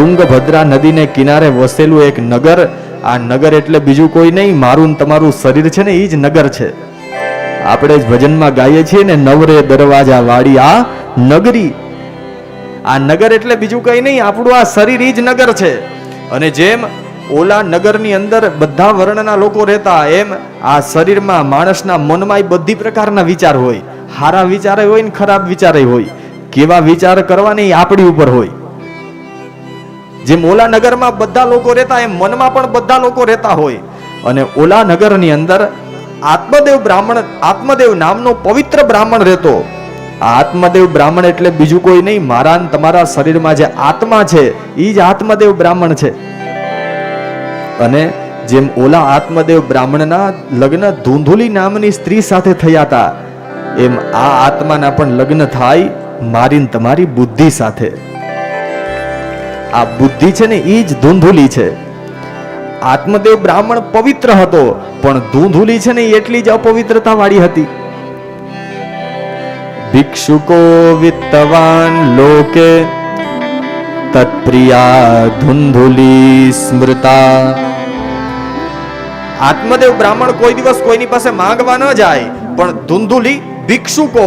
તુંગભદ્રા નદીને કિનારે વસેલું એક નગર, આ નગર એટલે બીજું કોઈ નહીં, મારું તમારું શરીર છે ને એ જ નગર છે. આપણે જ ભજનમાં ગાઈએ છીએ ને, નવરે દરવાજા વાળી આ નગરી. આ નગર એટલે બીજું કંઈ નહીં, આપણું આ શરીર એ જ નગર છે. અને જેમ ઓલા નગરની અંદર બધા વર્ણના લોકો રહેતા, એમ આ શરીરમાં માણસના મનમાં બધી પ્રકારના વિચાર હોય. સારા વિચારે હોય ને ખરાબ વિચારે હોય. કેવા વિચાર કરવાની એ આપણી ઉપર હોય. જેમ ઓલા નગરમાં બધા લોકો રહેતા એમ મનમાં પણ બધા લોકો રહેતા હોય. અને ઓલા નગરની અંદર આત્મદેવ બ્રાહ્મણ, આત્મદેવ નામનો પવિત્ર બ્રાહ્મણ રહેતો. આ આત્મદેવ બ્રાહ્મણ એટલે બીજું કોઈ નહીં, મારા તમારા શરીરમાં જે આત્મા છે એ જ આત્મદેવ બ્રાહ્મણ છે. અને જેમ ઓલા આત્મદેવ બ્રાહ્મણના લગ્ન ધૂંધુલી નામની સ્ત્રી સાથે થયા હતા, એમ આ આત્માના પણ લગ્ન થાય મારીને તમારી બુદ્ધિ સાથે. આ બુદ્ધિ છે ને એ જ ધૂંધુલી છે. આત્મદેવ બ્રાહ્મણ પવિત્ર હતો, પણ ધૂંધુલી છે ને એટલી જ અપવિત્રતા વાળી હતી. ભિક્ષુકો વિત્તવાન લોકે તત્પ્રિયા ધૂંધુલી સ્મૃતા. આત્મદેવ બ્રાહ્મણ કોઈ દિવસ કોઈની પાસે માંગવા ન જાય, પણ ધૂંધુલી ભિક્ષુકો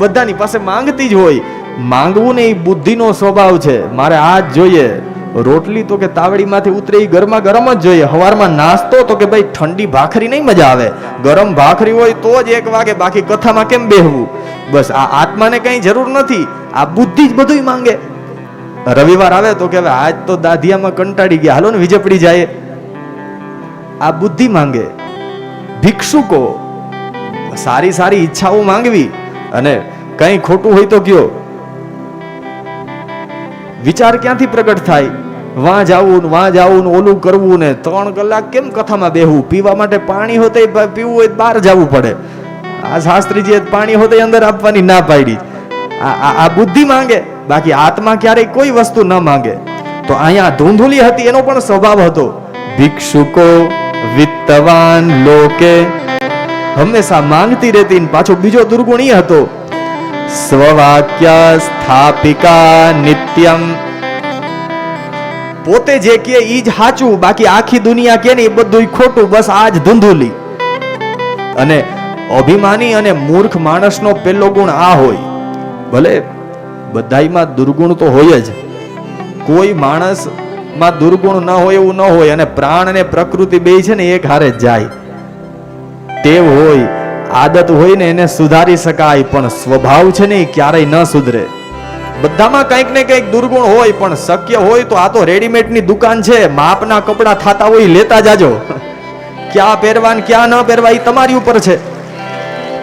બધાની પાસે માંગતી જ હોય માંગવું ને એ બુદ્ધિનો સ્વભાવ છે. મારે આ જ જોઈએ. રોટલી તો કે તાવડીમાંથી ઉતરે એ ગરમા ગરમ જ જોઈએ. હવારમાં નાસ્તો તો કે ભાઈ ઠંડી ભાખરી નહીં મજા આવે. ગરમ ભાખરી હોય તો જ એક વાગે બાકી કથામાં કેમ બેહવું? બસ આ આત્માને કઈ જરૂર નથી. આ બુદ્ધિ જ બધું માંગે. રવિવાર આવે તો કે આજ તો દાધિયામાં કંટાળી ગયા. હાલો ને વિજપડી જાય. આ બુદ્ધિ માંગે. ભિક્ષુકો સારી સારી ઈચ્છાઓ માંગવી. અને કંઈ ખોટું હોય તો કયો. વિચાર ક્યાંથી પ્રગટ થાય? વાં જાવું ને વાં જાવું ને ઓલું કરવું ને ત્રણ કલાક કેમ કથામાં બેહવું પીવા માટે પાણી હોતે પીવું હોય બહાર જવું પડે. આ શાસ્ત્રીજીએ પાણી હોતે અંદર આપવાની ના પાડી. આ બુદ્ધિ માંગે, બાકી આત્મા ક્યારેય કોઈ વસ્તુ ન માંગે. તો અહીંયા ધૂંધુલી હતી, એનો પણ સ્વભાવ હતો. ભિક્ષુકો વિત્તવાન લોકે હંમેશા માંગતી રહેતી પાછો બીજો દુર્ગુણ એ હતો સ્વવાક્ય સ્થાપિકા નિત્યમ. પોતે જે કે ઈ જ સાચું બાકી આખી દુનિયા કે ને એ બધું ખોટું, બસ આ જ ધૂંધુલી. અને અભિમાની અને મૂર્ખ માણસનો પેલો ગુણ આ હોય. ભલે બધાયમાં દુર્ગુણ તો હોય જ. કોઈ માણસમાં દુર્ગુણ ન હોય એવું ન હોય, અને પ્રાણ અને પ્રકૃતિ બે છે ને, એક હારે જાય. ટેવ હોય આદત હોય ને એને સુધારી શકાય, પણ સ્વભાવ છે ને ક્યારેય ન સુધરે. બધામાં કંઈક ને કંઈક દુર્ગુણ હોય, પણ શક્ય હોય તો આ તો રેડીમેડની દુકાન છે. માપના કપડાં થતા હોય લેતા જાજો. ક્યાં પહેરવા ક્યાં ન પહેરવા એ તમારી ઉપર છે.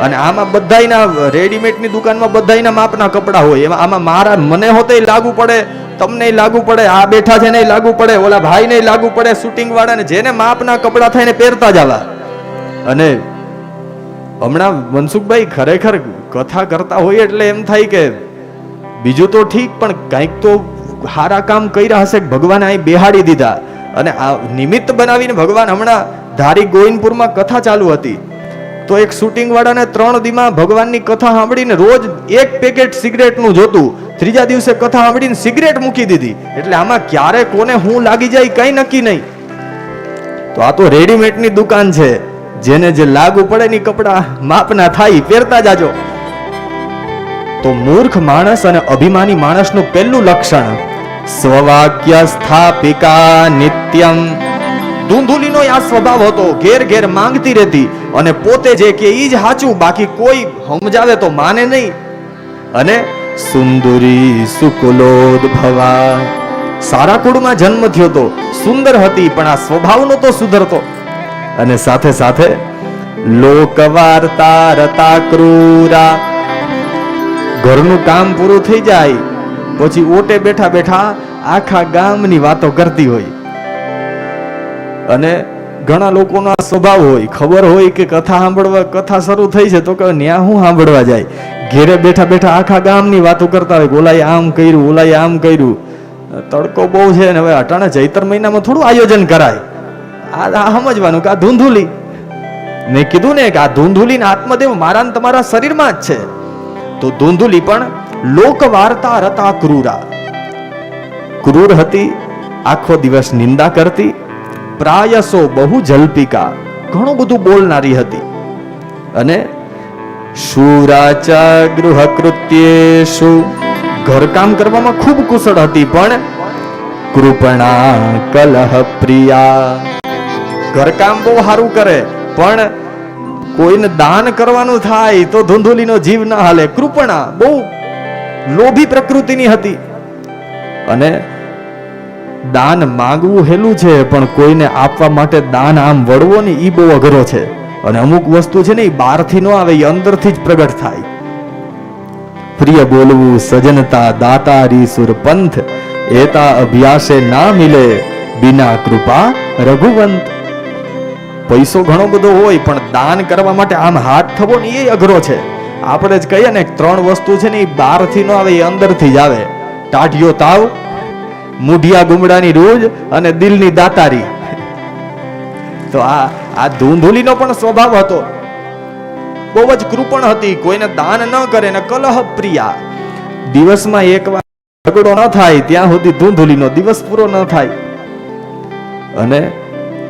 અને આમાં બધાયના રેડીમેડની દુકાનમાં બધાયના માપના કપડાં હોય. એમાં આમાં મારા મને હોતે લાગુ પડે, તમને લાગુ પડે, આ બેઠા છે ને લાગુ પડે, ઓલા ભાઈને લાગુ પડે શૂટિંગ વાળાને જેને માપના કપડાં થાય ને પહેરતા જવા અને હમણાં મનસુખભાઈ ખરેખર કથા કરતા હોય એટલે એમ થાય કે બીજું તો ઠીક, પણ કંઈક તો સારા કામ કર્યા હશે ભગવાને અહીં બેહાડી દીધા. અને આ નિમિત્ત બનાવીને ભગવાન હમણાં ધારી ગોવિંદપુરમાં કથા ચાલુ હતી. તો એક શૂટિંગ વાળાને ત્રણ દીમાં ભગવાનની કથા સાંભળીને રોજ એક પેકેટ સિગરેટનું જોતું. ત્રીજા દિવસે કથા સાંભળીને સિગરેટ મૂકી દીધી. એટલે આમાં ક્યારે કોને હું લાગી જાય કઈ નક્કી નહીં. તો આ તો રેડીમેડની દુકાન છે. જેને જે લાગુ પડે ની કપડા માપના થાય પહેરતા જાજો. તો મૂર્ખ માણસ અને અભિમાની માણસનું પહેલું લક્ષણ, સ્વવાક્ય સ્થાપિકા નિત્યમ. ધૂંધુલીનો આ સ્વભાવ હતો, ઘેર ઘેર માંગતી રહેતી અને પોતે જે કે ઈ જ સાચું બાકી કોઈ સમજાવે તો માને નહીં. અને સુંદરી સુકુલોદ ભવા. સારા કુળમાં જન્મ થયો તો સુંદર હતી, પણ આ સ્વભાવનો તો સુધરતો. અને સાથે સાથે લોકવાર્તા રતા ક્રૂરા ઘરનું કામ પૂરું થઈ જાય, પછી ઓટે બેઠા બેઠા આખા ગામની વાતો કરતી હોય. અને ઘણા લોકોનો આ સ્વભાવ હોય, ખબર હોય કે કથા સાંભળવા, કથા શરૂ થઈ છે તો કે ન્યા હું સાંભળવા જાય? ઘેરે બેઠા બેઠા આખા ગામની વાતો કરતા હોય ઓલાએ આમ કર્યું, ઓલાએ આમ કર્યું. તડકો બહુ છે ને હવે અટાણે ચૈતર મહિનામાં થોડું આયોજન કરાય. આ સમજવાનું કે આ ધૂંધુલી. મેં કીધું ને કે આ ધૂંધુલી આત્મદેવ મારા તમારા શરીરમાં જ છે. તો ધૂંધુલી પણ લોક વાર્તા રતા ક્રૂરા. ક્રૂર હતી, આખો દિવસ નિંદા કરતી, પ્રાયસો બહુ જલ્પિકા, ઘણું બધું બોલનારી હતી. અને શુરાચા ગૃહ કૃત્યેષુ ઘરકામ કરવામાં ખૂબ કુશળ હતી, પણ કૃપણા કલહ પ્રિયા. ઘરકામ બહુ સારું કરે, પણ કોઈને દાન કરવાનું થાય તો ધૂંધુલીનો જીવ ના હાલે. કૃપણા બહુ લોભી પ્રકૃતિની હતી. અને દાન માંગવું હેલું છે, પણ કોઈને આપવા માટે દાન આમ વળવો ને એ બહુ અઘરો છે. અને અમુક વસ્તુ છે ને એ બહારથી ન આવે એ અંદરથી જ પ્રગટ થાય. પ્રિય બોલવું, સજનતા, દાતારી, સુરપંથ, એતા અભ્યાસે ના મિલે, બિના કૃપા, રઘુવંત પૈસો ઘણો બધો હોય, પણ દાન કરવા માટે આમ હાથ થવો ને એ અઘરો છે. આપણે જ કહીએ ને, ત્રણ વસ્તુ છે ને એ બહારથી ન આવે, એ અંદરથી જ આવે. ટાઢિયો તાવ, મુઢિયા ગુમડાની રૂજ અને દિલની દાતારી. તો આ આ ધૂંધુલીનો પણ સ્વભાવ હતો. બહુ જ કૃપણ હતી, કોઈને દાન ન કરે ને કલહ પ્રિયા. દિવસમાં એક વાર ઝઘડો ન થાય, ત્યાં સુધી ધૂંધુલીનો દિવસ પૂરો ન થાય. અને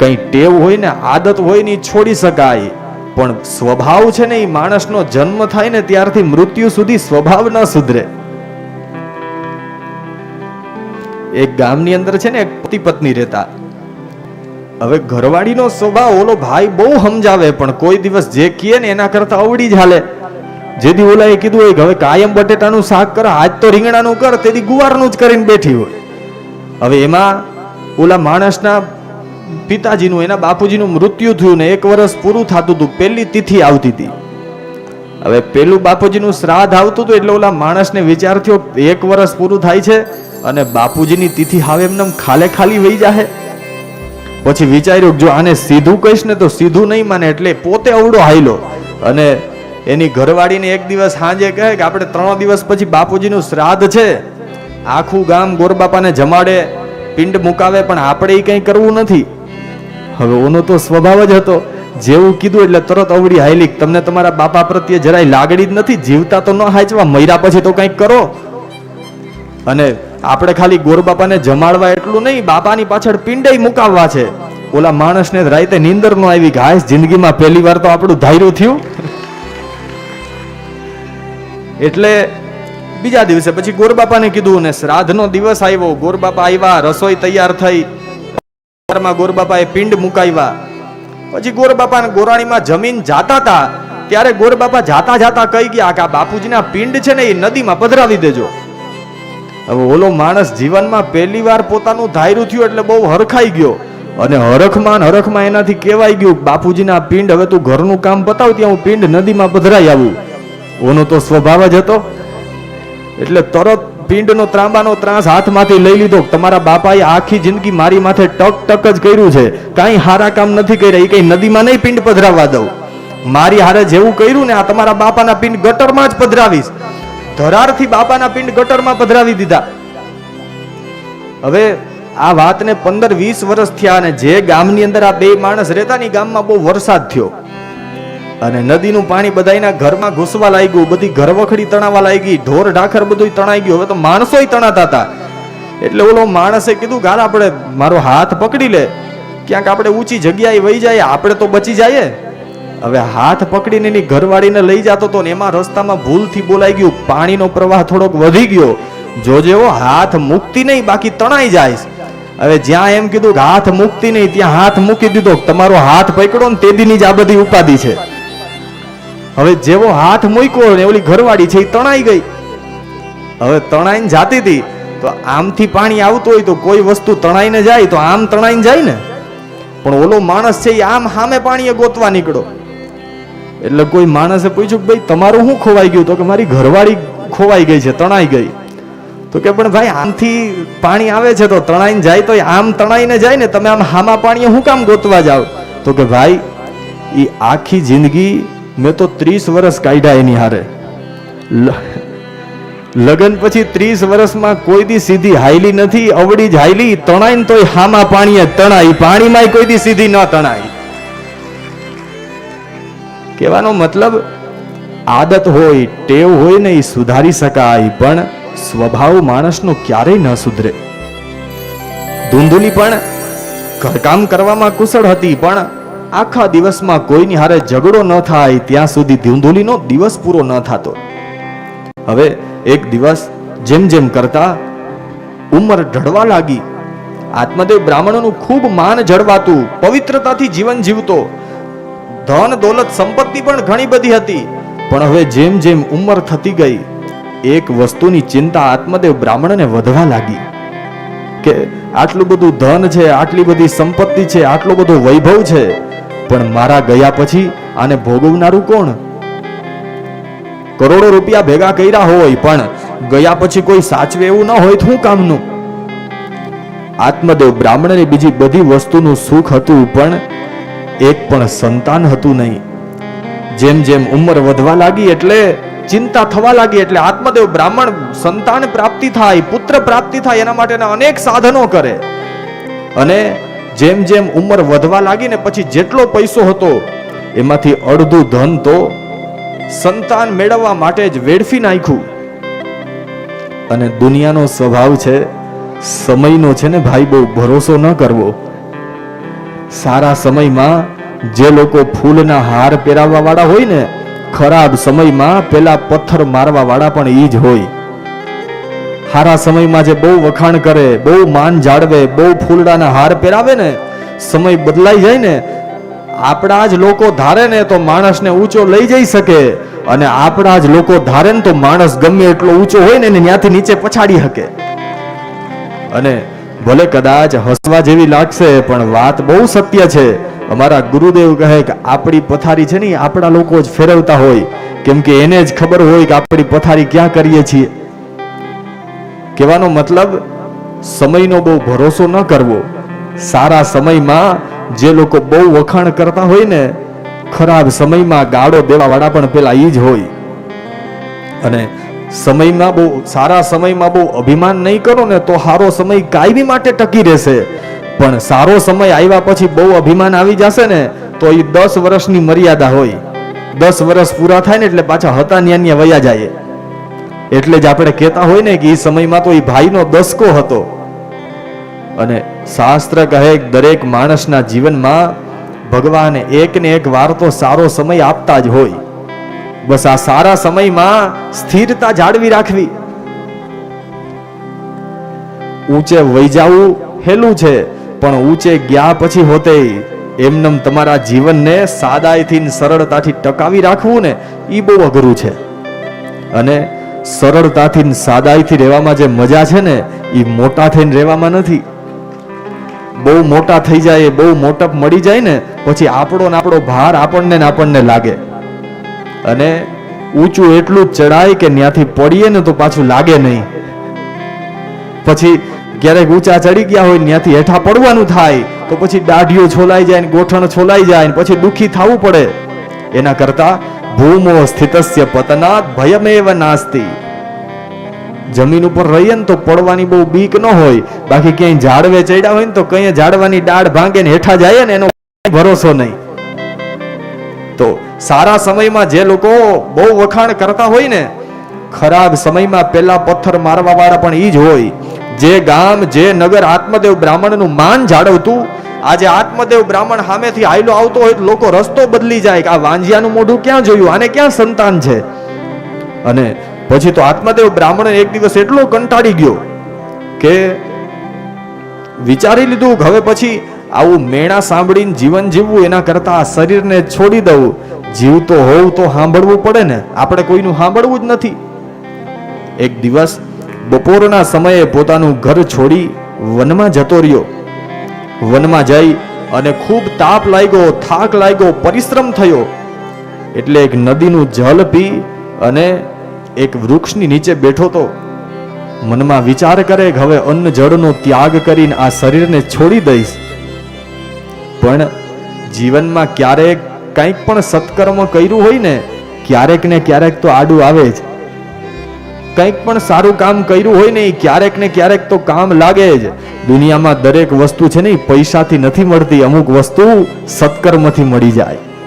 કઈ ટેવ હોય ને આદત હોય ને છોડી શકાય. પણ સ્વભાવ છે ને એ માણસનો જન્મ થાય ને ત્યારથી મૃત્યુ સુધી સ્વભાવ ન સુધરે. એક ગામની અંદર છે ને એક પતિ પત્ની રહેતા. હવે ઘરવાળીનો સ્વભાવ ઓલો ભાઈ બહુ સમજાવે, પણ કોઈ દિવસ જે કહે ને એના કરતા અવડી જ જેથી એ કીધું હોય કે હવે કાયમ બટેટાનું શાક કર, આજ તો રીંગણાનું કર તેથી ગુવારનું જ કરીને બેઠી હોય. હવે એમાં ઓલા માણસના પિતાજીનું, એના બાપુજીનું મૃત્યુ થયું ને એક વર્ષ પૂરું થતું હતું, પહેલી તિથિ આવતી હતી. હવે પેલું બાપુજીનું શ્રાદ્ધ આવતું હતું એટલે ઓલા માણસને વિચાર થયો, એક વર્ષ પૂરું થાય છે અને બાપુજીની તિથિ હવે એમને ખાલે ખાલી વહી જાહે. પછી વિચાર્યું જો આને સીધું કહીશ ને તો સીધું નહીં માને, એટલે પોતે અવડો હાયલો. અને એની ઘરવાળીને એક દિવસ સાંજે કહે કે આપણે ત્રણ દિવસ પછી બાપુજીનું શ્રાદ્ધ છે. આખું ગામ ગોરબાપાને જમાડે, પિંડ મુકાવે, પણ આપણે એ કંઈ કરવું નથી. હવે ઓનો તો સ્વભાવ જ હતો. જેવું કીધું એટલે તરત અવડી હાયલી તમને તમારા બાપા પ્રત્યે જરાય લાગણી જ નથી, જીવતા તો ન હાચવા, મર્યા પછી તો કંઈક કરો. અને આપણે ખાલી ગોરબાપાને જમાડવા એટલું નહીં, બાપાની પાછળ પિંડે મુકાવવા છે. ઓલા માણસને રાતે નીંદર નો આવી ઘાસ જિંદગીમાં પહેલી વાર તો આપણું ધાર્યું થયું. એટલે બીજા દિવસે પછી ગોરબાપાને કીધું ને શ્રાદ્ધનો દિવસ આવ્યો. ગોરબાપા આવ્યા, રસોઈ તૈયાર થઈ. સવારમાં ગોરબાપાએ પિંડ મુકાવ્યા. પછી ગોરબાપા ગોરાણીમાં જમીન જાતા હતા ત્યારે ગોરબાપા જાતા જાતા કહી ગયા કે આ બાપુજીના પિંડ છે ને એ નદીમાં પધરાવી દેજો. હવે ઓલો માણસ જીવનમાં પહેલી વાર પોતાનું ધાર્યું થયું એટલે બહુ હરખાઈ ગયો. અને હરખમાં હરખમાં એનાથી કહેવાય ગયું બાપુજીના પિંડ, હવે તું ઘરનું કામ બતાવ, ત્યાં હું પિંડ નદીમાં પધરાઈ આવું. ઓનો તો સ્વભાવ જ હતો. એટલે તરત પિંડનો ત્રાંબાનો ત્રાસ હાથમાંથી લઈ લીધો. તમારા બાપાએ આખી જિંદગી મારી માથે ટક ટક જ કર્યું છે. કાંઈ હારા કામ નથી કર્યા. એ કંઈ નદીમાં નહીં પિંડ પધરાવવા દઉં. મારી હારે જેવું કર્યું ને આ તમારા બાપાના પિંડ ગટરમાં જ પધરાવીશ. ધરારથી બાપાના પિંડ ગટરમાં પધરાવી દીધા. હવે આ વાતને પંદર વીસ વર્ષ થયા અને જે ગામની અંદર આ બે માણસ રહેતા ને ગામમાં બહુ વરસાદ થયો. અને નદીનું પાણી બધાયના ઘરમાં ઘૂસવા લાગ્યું, બધી ઘરવખડી તણાવા લાગી, ઢોર ઢાખર બધું તણાઈ ગયું. હવે તો માણસોય તણાતા હતા. એટલે ઓલો માણસે કીધું, ગાલ આપણે મારો હાથ પકડી લે. ક્યાંક આપણે ઊંચી જગ્યાએ વહી જાય, આપણે તો બચી જાય હવે હાથ પકડીને એની ઘરવાળીને લઈ જતો તો ને એમાં રસ્તામાં ભૂલથી બોલાઈ ગયું. પાણીનો પ્રવાહ થોડોક વધી ગયો. જોજે હો, હાથ મુક્તિ નહીં, બાકી તણાઈ જાય. હવે જ્યાં એમ કીધું કે હાથ મુક્તિ નહીં, ત્યાં હાથ મૂકી દીધો. તમારો હાથ પકડો ને તે દીની જ આ બધી ઉપાધિ છે. હવે જેવો હાથ મૂક્યો ને ઓલી ઘરવાળી છે એ તણાઈ ગઈ. હવે તણાઈને જાતી હતી, તો આમથી પાણી આવતું હોય તો કોઈ વસ્તુ તણાઈને જાય, તો આમ તણાઈને જાય ને. પણ ઓલો માણસ છે એ આમ સામે પાણીએ ગોતવા નીકળો એટલે કોઈ માણસે પૂછ્યું કે ભાઈ, તમારું શું ખોવાઈ ગયું? તો કે, મારી ઘરવાળી ખોવાઈ ગઈ છે, તણાઈ ગઈ. તો કે, પણ ભાઈ, આમથી પાણી આવે છે તો તણાઈને જાય તો આમ તણાઈને જાય ને, તમે આમ હામા પાણીએ શું કામ ગોતવા જાઓ તો કે, ભાઈ એ આખી જિંદગી મેં તો ત્રીસ વર્ષ કાઢ્યા એની હારે. લગ્ન પછી ત્રીસ વર્ષમાં કોઈ દી સીધી હાઈલી નથી, અવળી જ હાઈલી તણાઈને તોય હામા પાણીએ તણાઈ પાણીમાં કોઈ દી સીધી ન તણાઈ કહેવાનો મતલબ, આદત હોય, ટેવ હોય ને એ સુધારી શકાય, પણ સ્વભાવ માણસનો ક્યારેય ન સુધરે. ધૂંધુલી પણ ઘરકામ કરવામાં કુશળ હતી, પણ આખા દિવસમાં કોઈની હારે ઝઘડો ન થાય, ત્યાં સુધી ધૂંધુલીનો દિવસ પૂરો ન થતો. હવે એક દિવસ જેમ જેમ કરતા ઉંમર ઢળવા લાગી. આત્મદેવ બ્રાહ્મણોનું ખૂબ માન જળવાતું, પવિત્રતાથી જીવન જીવતો. ધન, દોલત, સંપત્તિ પણ ઘણી બધી હતી. પણ હવે જેમ જેમ ઉંમર થતી ગઈ, એક વસ્તુની ચિંતા આત્મદેવ બ્રાહ્મણને વધવા લાગી કે આટલું બધું ધન છે, આટલી બધી સંપત્તિ છે, આટલો બધો વૈભવ છે, પણ મારા ગયા પછી આને ભોગવનારું કોણ? કરોડો રૂપિયા ભેગા કર્યા હોય, પણ ગયા પછી કોઈ સાચવે એવું ન હોય શું કામનું? આત્મદેવ બ્રાહ્મણને બીજી બધી વસ્તુનું સુખ હતું, પણ એક પણ સંતાન હતું નહીં. જેમ જેમ ઉંમર વધવા લાગી એટલે ચિંતા થવા લાગી એટલે આત્મદેવ બ્રાહ્મણ સંતાન પ્રાપ્તિ થાય, પુત્ર પ્રાપ્તિ થાય, એના માટેના અનેક સાધનો કરે. અને જેમ જેમ ઉંમર વધવા લાગી ને પછી જેટલો પૈસો હતો, એમાંથી અડધું ધન તો સંતાન મેળવવા માટે જ વેડફી નાખ્યું. અને દુનિયાનો સ્વભાવ છે, સમયનો છે ને ભાઈ, બહુ ભરોસો ન કરવો. સારા સમયમાં જે લોકો ફૂલના હાર પહેરાવવા વાળા હોય ને ખરાબ સમયમાં પેલા પથ્થર મારવા વાળા પણ ઈ જ હોય. સારા સમયમાં જે બહુ વખાણ કરે, બહુ માન જાળવે, બહુ ફૂલડાના હાર પહેરાવે ને, સમય બદલાઈ જાય ને, આપણા જ લોકો ધારે ને તો માણસને ઊંચો લઈ જઈ શકે અને આપણા જ લોકો ધારે ને તો માણસ ગમે એટલો ઊંચો હોય ને ત્યાંથી નીચે પછાડી શકે. અને ભલે કદાચ હસવા જેવી લાગશે, પણ વાત બહુ સત્ય છે. અમારા ગુરુદેવ કહે કે આપણી પથારી છે ને આપણા લોકો જ ફેરવતા હોય. કેમ કે એને જ ખબર હોય કે આપણી પથારી ક્યાં કરીએ છીએ. કહેવાનો મતલબ, સમયનો બહુ ભરોસો ન કરવો. સારા સમયમાં જે લોકો બહુ વખાણ કરતા હોય ને, ખરાબ સમયમાં ગાળો દેવાવાળા પણ પેલા ઈ જ હોય. અને સમયમાં બહુ, સારા સમયમાં બહુ અભિમાન નહીં કરો ને, તો સારો સમય કાયમી માટે ટકી રહેશે. પણ સારો સમય આવ્યા પછી બહુ અભિમાન આવી જશે ને, તો એ દસ વર્ષની મર્યાદા હોય. દસ વર્ષ પૂરા થાય ને એટલે પાછા હતા ન્યા ન્યા વયા જાય. એટલે જ આપણે કહેતા હોય ને કે એ સમયમાં તો એ ભાઈનો દસકો હતો. અને શાસ્ત્ર કહે દરેક માણસના જીવનમાં ભગવાન એક ને એક વાર તો સારો સમય આપતા જ હોય. બસ આ સારા સમયમાં સ્થિરતા જાળવી રાખવી. ઊંચે વહી જવું હેલું છે. પણ ઊંચે ગયા પછી હોતે એમનેમ તમારા જીવનને સાદાઈથી સરળતાથી ટકાવી રાખવું ને એ બહુ અઘરું છે. અને સરળતાથી સાદાઈથી રહેવામાં જે મજા છે ને એ મોટા થઈને રહેવામાં નથી. બહુ મોટા થઈ જાય બહુ મોટપ મળી જાય ને પછી આપણો ને આપણો ભાર આપણને ને આપણને લાગે. અને ઊંચું એટલું ચડાય કે ત્યાંથી પડીએ ને તો પાછું લાગે નહીં. પછી ક્યારેક ઊંચા ચડી ગયા હોય, ત્યાંથી હેઠા પડવાનું થાય, તો પછી દાઢીઓ છોલાઈ જાય ગોઠણ છોલાઈ જાય ને પછી દુઃખી થવું પડે. એના કરતા ભૂમો સ્થિતસ્ય પતનાત ભયમેવ નાસ્તિ. જમીન ઉપર રહીએ ને તો પડવાની બહુ બીક ન હોય. બાકી ક્યાંય ઝાડવે ચડ્યા હોય ને તો કઈ ઝાડવાની ડાળ ભાંગે ને હેઠા જાય ને એનો ભરોસો નહીં. તો સારા સમયમાં જે લોકો બહુ વખાણ કરતા હોય ને, ખરાબ સમયમાં પેલા પથ્થર મારવા વાળા પણ ઈ જ હોય. જે ગામ, જે નગર આત્મદેવ બ્રાહ્મણનું માન જાળવતું, આજે આત્મદેવ બ્રાહ્મણ સામેથી આયલો આવતો હોય તો લોકો રસ્તો બદલી જાય કે આ વાંજિયાનું મોઢું ક્યાં જોયું? આને ક્યાં સંતાન છે? અને પછી તો આત્મદેવ બ્રાહ્મણ એક દિવસ એટલો કંટાળી ગયો કે વિચારી લીધું કે હવે પછી આવું મેણા સાંભળીને જીવન જીવવું એના કરતા આ શરીરને છોડી દઉં. જીવતો હોવ તો સાંભળવું પડે ને? આપણે કોઈનું સાંભળવું જ નથી. એક દિવસ બપોરના સમયે પોતાનું ઘર છોડી વનમાં જતો રહ્યો. વનમાં જઈ અને ખૂબ તાપ લાગ્યો, થાક લાગ્યો, પરિશ્રમ થયો. એટલે એક નદીનું જલ પી અને એક વૃક્ષની નીચે બેઠો તો મનમાં વિચાર કરે કે હવે અન્ન જળનો ત્યાગ કરીને આ શરીરને છોડી દઈશ. પણ જીવનમાં ક્યારેક કંઈક પણ સત્કર્મ કર્યું હોય ને, ક્યારેક ને ક્યારેક તો આડું આવે જ. કંઈક પણ સારું કામ કર્યું હોય ને એ ક્યારેક ને ક્યારેક તો કામ લાગે જ. દુનિયામાં દરેક વસ્તુ છે ને એ પૈસાથી નથી મળતી. અમુક વસ્તુ સત્કર્મથી મળી જાય.